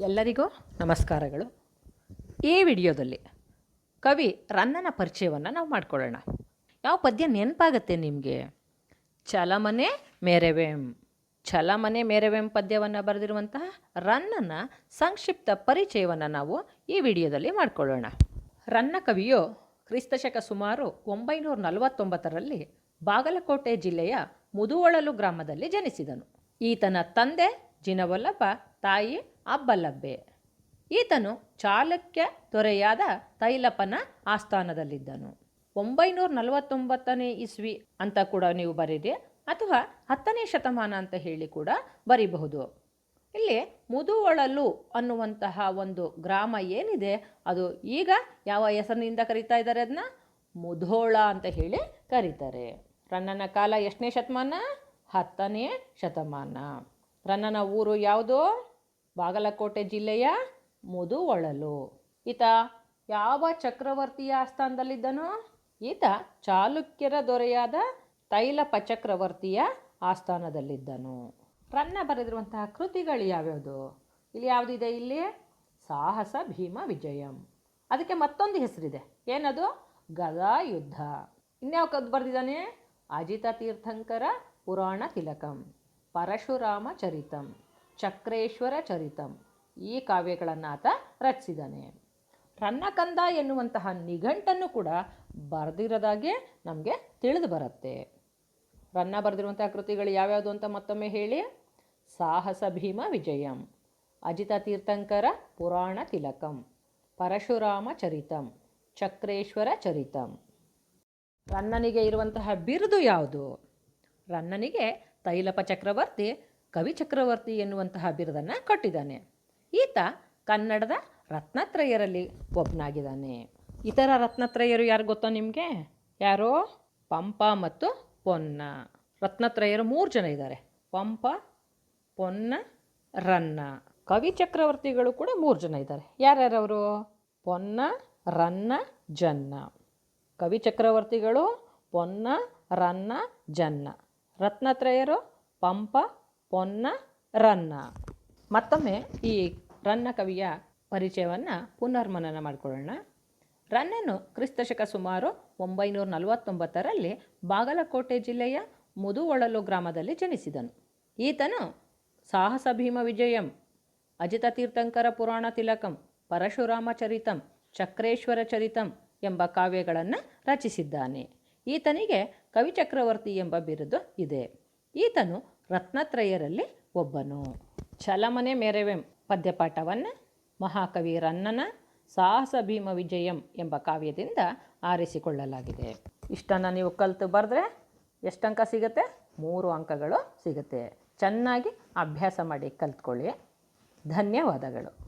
ಎಲ್ಲರಿಗೂ ನಮಸ್ಕಾರಗಳು. ಈ ವಿಡಿಯೋದಲ್ಲಿ ಕವಿ ರನ್ನನ ಪರಿಚಯವನ್ನು ನಾವು ಮಾಡ್ಕೊಳ್ಳೋಣ. ಯಾವ ಪದ್ಯ ನೆನಪಾಗತ್ತೆ ನಿಮಗೆ? ಚಲಮನೆ ಮೇರೆವೆಂ. ಚಲಮನೆ ಮೇರೆವೆಂ ಪದ್ಯವನ್ನು ಬರೆದಿರುವಂತಹ ರನ್ನನ ಸಂಕ್ಷಿಪ್ತ ಪರಿಚಯವನ್ನು ನಾವು ಈ ವಿಡಿಯೋದಲ್ಲಿ ಮಾಡಿಕೊಳ್ಳೋಣ. ರನ್ನ ಕವಿಯು ಕ್ರಿಸ್ತಶಕ ಸುಮಾರು ಒಂಬೈನೂರ ನಲವತ್ತೊಂಬತ್ತರಲ್ಲಿ ಬಾಗಲಕೋಟೆ ಜಿಲ್ಲೆಯ ಮುದುವಳಲು ಗ್ರಾಮದಲ್ಲಿ ಜನಿಸಿದನು. ಈತನ ತಂದೆ ಜಿನವಲ್ಲಪ್ಪ ತಾಯಿ ಅಬ್ಬಲಬ್ಬೆ ಈತನು ಚಾಲುಕ್ಯ ದೊರೆಯಾದ ತೈಲಪನ ಆಸ್ಥಾನದಲ್ಲಿದ್ದನು. ಒಂಬೈನೂರ ನಲವತ್ತೊಂಬತ್ತನೇ ಇಸ್ವಿ ಅಂತ ಕೂಡ ನೀವು ಬರೀರಿ, ಅಥವಾ ಹತ್ತನೇ ಶತಮಾನ ಅಂತ ಹೇಳಿ ಕೂಡ ಬರೀಬಹುದು. ಇಲ್ಲಿ ಮುದುವಳಲು ಅನ್ನುವಂತಹ ಒಂದು ಗ್ರಾಮ ಏನಿದೆ, ಅದು ಈಗ ಯಾವ ಹೆಸರಿನಿಂದ ಕರೀತಾ ಇದ್ದಾರೆ ಅದನ್ನ ಮುಧೋಳ ಅಂತ ಹೇಳಿ ಕರೀತಾರೆ. ರನ್ನನ ಕಾಲ ಎಷ್ಟನೇ ಶತಮಾನ? ಹತ್ತನೇ ಶತಮಾನ. ರನ್ನನ ಊರು ಯಾವುದು? ಬಾಗಲಕೋಟೆ ಜಿಲ್ಲೆಯ ಮುದುವಳಲು. ಈತ ಯಾವ ಚಕ್ರವರ್ತಿಯ ಆಸ್ಥಾನದಲ್ಲಿದ್ದನು, ಈತ ಚಾಲುಕ್ಯರ ದೊರೆಯಾದ ತೈಲಪ ಚಕ್ರವರ್ತಿಯ ಆಸ್ಥಾನದಲ್ಲಿದ್ದನು. ರನ್ನ ಬರೆದಿರುವಂತಹ ಕೃತಿಗಳು ಯಾವ್ಯಾವುದು? ಇಲ್ಲಿ ಯಾವುದಿದೆ ಇಲ್ಲಿ ಸಾಹಸ, ಭೀಮ, ವಿಜಯಂ. ಅದಕ್ಕೆ ಮತ್ತೊಂದು ಹೆಸರಿದೆ. ಏನದು? ಗದಾ ಯುದ್ಧ ಇನ್ಯಾವ ಕದ್ದು ಬರೆದಿದ್ದಾನೆ? ಅಜಿತ ತೀರ್ಥಂಕರ ಪುರಾಣ ತಿಲಕಂ, ಪರಶುರಾಮ ಚರಿತಂ. ಚಕ್ರೇಶ್ವರ ಚರಿತಂ. ಈ ಕಾವ್ಯಗಳನ್ನು ಆತ ರಚಿಸಿದ್ದಾನೆ ರನ್ನಕಂದ ಎನ್ನುವಂತಹ ನಿಘಂಟನ್ನು ಕೂಡ ಬರೆದಿರೋದಾಗೆ ನಮಗೆ ತಿಳಿದು ಬರುತ್ತೆ. ರನ್ನ ಬರೆದಿರುವಂತಹ ಕೃತಿಗಳು ಯಾವ್ಯಾವುದು ಅಂತ ಮತ್ತೊಮ್ಮೆ ಹೇಳಿ. ಸಾಹಸ ಭೀಮ ವಿಜಯಂ, ಅಜಿತ ತೀರ್ಥಂಕರ ಪುರಾಣ ತಿಲಕಂ, ಪರಶುರಾಮ ಚರಿತಂ, ಚಕ್ರೇಶ್ವರ ಚರಿತಂ. ರನ್ನನಿಗೆ ಇರುವಂತಹ ಬಿರುದು ಯಾವುದು? ರನ್ನನಿಗೆ ತೈಲಪ ಚಕ್ರವರ್ತಿ ಕವಿ ಚಕ್ರವರ್ತಿ ಎನ್ನುವಂತಹ ಬಿರುದನ್ನು ಕಟ್ಟಿದ್ದಾನೆ. ಈತ ಕನ್ನಡದ ರತ್ನತ್ರಯರಲ್ಲಿ ಒಬ್ಬನಾಗಿದ್ದಾನೆ ಇತರ ರತ್ನತ್ರಯರು ಯಾರು ಗೊತ್ತಾ ನಿಮಗೆ? ಯಾರೋ? ಪಂಪ ಮತ್ತು ಪೊನ್ನ. ರತ್ನತ್ರಯರು ಮೂರು ಜನ ಇದ್ದಾರೆ. ಪಂಪ, ಪೊನ್ನ, ರನ್ನ. ಕವಿ ಚಕ್ರವರ್ತಿಗಳು ಕೂಡ ಮೂರು ಜನ ಇದ್ದಾರೆ. ಯಾರ್ಯಾರವರು ಪೊನ್ನ, ರನ್ನ, ಜನ್ನ. ಕವಿ ಚಕ್ರವರ್ತಿಗಳು ಪೊನ್ನ, ರನ್ನ, ಜನ್ನ. ರತ್ನತ್ರಯರು ಪಂಪ ಪೊನ್ನ ರನ್ನ. ಮತ್ತೊಮ್ಮೆ ಈ ರನ್ನ ಕವಿಯ ಪರಿಚಯವನ್ನು ಪುನರ್ಮನನ ಮಾಡಿಕೊಳ್ಳೋಣ. ರನ್ನನು ಕ್ರಿಸ್ತಶಕ ಸುಮಾರು ಒಂಬೈನೂರ ನಲವತ್ತೊಂಬತ್ತರಲ್ಲಿ ಬಾಗಲಕೋಟೆ ಜಿಲ್ಲೆಯ ಮುದುವೊಳಲು ಗ್ರಾಮದಲ್ಲಿ ಜನಿಸಿದನು. ಈತನು ಸಾಹಸ ಭೀಮ ವಿಜಯಂ, ಅಜಿತ ತೀರ್ಥಂಕರ ಪುರಾಣ ತಿಲಕಂ, ಪರಶುರಾಮ ಚರಿತಂ, ಚಕ್ರೇಶ್ವರ ಚರಿತಂ ಎಂಬ ಕಾವ್ಯಗಳನ್ನು ರಚಿಸಿದ್ದಾನೆ. ಈತನಿಗೆ ಕವಿಚಕ್ರವರ್ತಿ ಎಂಬ ಬಿರುದು ಇದೆ. ಈತನು ರತ್ನತ್ರಯರಲ್ಲಿ ಒಬ್ಬನು. ಚಲಮನೆ ಮೇರೆವೆಂ ಪದ್ಯಪಾಠವನ್ನು ಮಹಾಕವಿ ರನ್ನನ ಸಾಹಸ ಭೀಮ ವಿಜಯಂ ಎಂಬ ಕಾವ್ಯದಿಂದ ಆರಿಸಿಕೊಳ್ಳಲಾಗಿದೆ. ಇಷ್ಟನ್ನು ನೀವು ಕಲಿತು ಬರೆದ್ರೆ ಎಷ್ಟು ಅಂಕ ಸಿಗುತ್ತೆ? ಮೂರು ಅಂಕಗಳು ಸಿಗುತ್ತೆ. ಚೆನ್ನಾಗಿ ಅಭ್ಯಾಸ ಮಾಡಿ ಕಲ್ತ್ಕೊಳ್ಳಿ. ಧನ್ಯವಾದಗಳು.